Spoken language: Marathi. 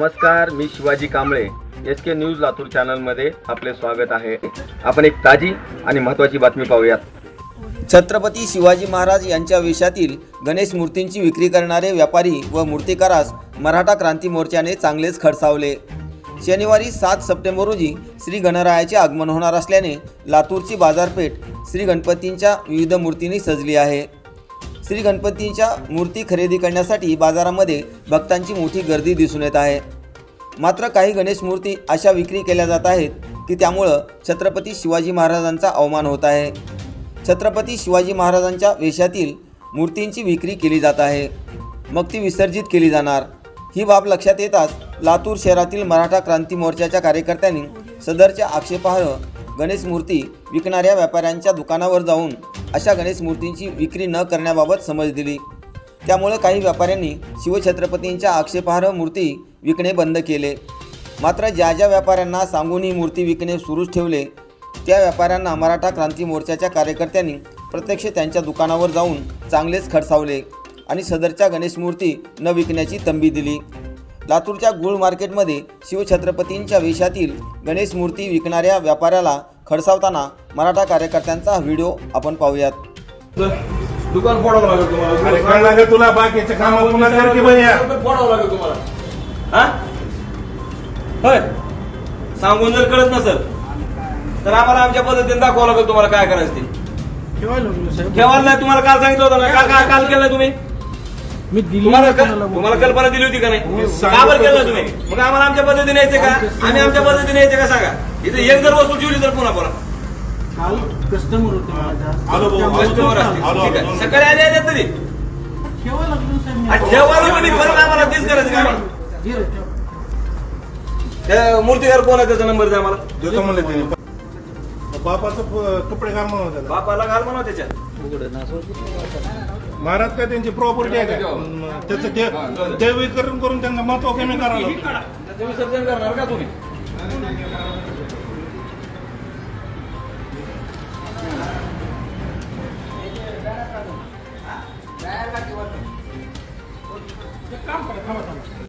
नमस्कार मी Shivaji Kamble. S K news Latur चॅनलमध्ये आपले स्वागत आहे. आपण एक ताजी आणि महत्त्वाची बातमी पाहूयात. छत्रपती शिवाजी महाराज यांच्या वेशातील गणेश मूर्तींची विक्री करणारे व्यापारी व मूर्तिकारास मराठा क्रांती मोर्चाने चांगलेच खडसावले. शनिवारी सात सप्टेंबर रोजी श्री गणरायाचे आगमन होणार असल्याने लातूरची बाजारपेठ श्री गणपतींच्या विविध मूर्तींनी सजली आहे. श्री गणपतींच्या मूर्ती खरेदी करण्यासाठी बाजारामध्ये भक्तांची मोठी गर्दी दिसून येत आहे. मात्र काही गणेश मूर्ती अशा विक्री केल्या जात आहेत की त्यामुळं छत्रपती शिवाजी महाराजांचा अवमान होत आहे. छत्रपती शिवाजी महाराजांच्या वेशातील मूर्तींची विक्री केली जात आहे. मग ती विसर्जित केली जाणार. ही बाब लक्षात येताच लातूर शहरातील मराठा क्रांती मोर्चाच्या कार्यकर्त्यांनी सदरच्या आक्षेपार्ह गणेश मूर्ती विकणाऱ्या व्यापाऱ्यांच्या दुकानावर जाऊन अशा गणेश मूर्तींची विक्री न करण्याबाबत समज दिली. त्यामुळे काही व्यापाऱ्यांनी शिवछत्रपतींच्या आक्षेपार्ह मूर्ती विकणे बंद केले. मात्र ज्या ज्या व्यापाऱ्यांना सांगून ही मूर्ती विकणे सुरूच ठेवले त्या व्यापाऱ्यांना मराठा क्रांती मोर्चाच्या कार्यकर्त्यांनी प्रत्यक्ष त्यांच्या दुकानावर जाऊन चांगलेच खडसावले आणि सदरच्या गणेश मूर्ती न विकण्याची तंबी दिली. लातूरच्या गुळ मार्केटमध्ये शिवछत्रपतींच्या वेशातील गणेश मूर्ती विकणाऱ्या व्यापाऱ्याला खडसावताना मराठा कार्यकर्त्यांचा व्हिडिओ आपण पाहूयात. दुकान फोडावं लागेल तुम्हाला. तुला? बाकीचे काम पुन्हा कर की भैया दुकान फोडावं लागेल तुम्हाला. हा? होय. सांगून जर कळत नसेल तर आम्हाला आमच्या पद्धतीने दाखवावं लागेल तुम्हाला काय करायचं ते. ठेवायला नाही तुम्हाला काल सांगितलं होतं ना. काल काल काल तुम्ही? मी दिली तुम्हाला क- कल्पना दिली होती का नाही? का बरं केलं तुम्ही? मग आम्हाला आमच्या पद्धतीने यायचे का? आम्ही आमच्या पद्धतीने यायचे का सांगा? इथे एक जर वस्तू ठेवली तर पुन्हा पुन्हा काल कस्टमर होते माझ्या. आलो भाऊ, त्यामुळे आलो, कस्टमर असतील आलो, ठीक आहे. आलो. सकाळी आले आले तरी. ठेवा लागलो साहेब मी. आणि ठेवायला तुम्ही परत आम्हाला तेच करायचं का? घे रे, ठेव. त्या मूर्तीकार कोण आहे? त्याचा नंबर द्या मला देतो म्हणले त्याने. बापाचं प- कपडे घाल म्हणून त्याला. बापाला घाल म्हणा त्याच्यात. महाराज काय त्यांची प्रॉपर्टी आहे का त्याचं ते- ते करून त्यांना महत्त्व कमी करायला विसर्जन करणार का तुम्ही? काम करा थांबा थांबा.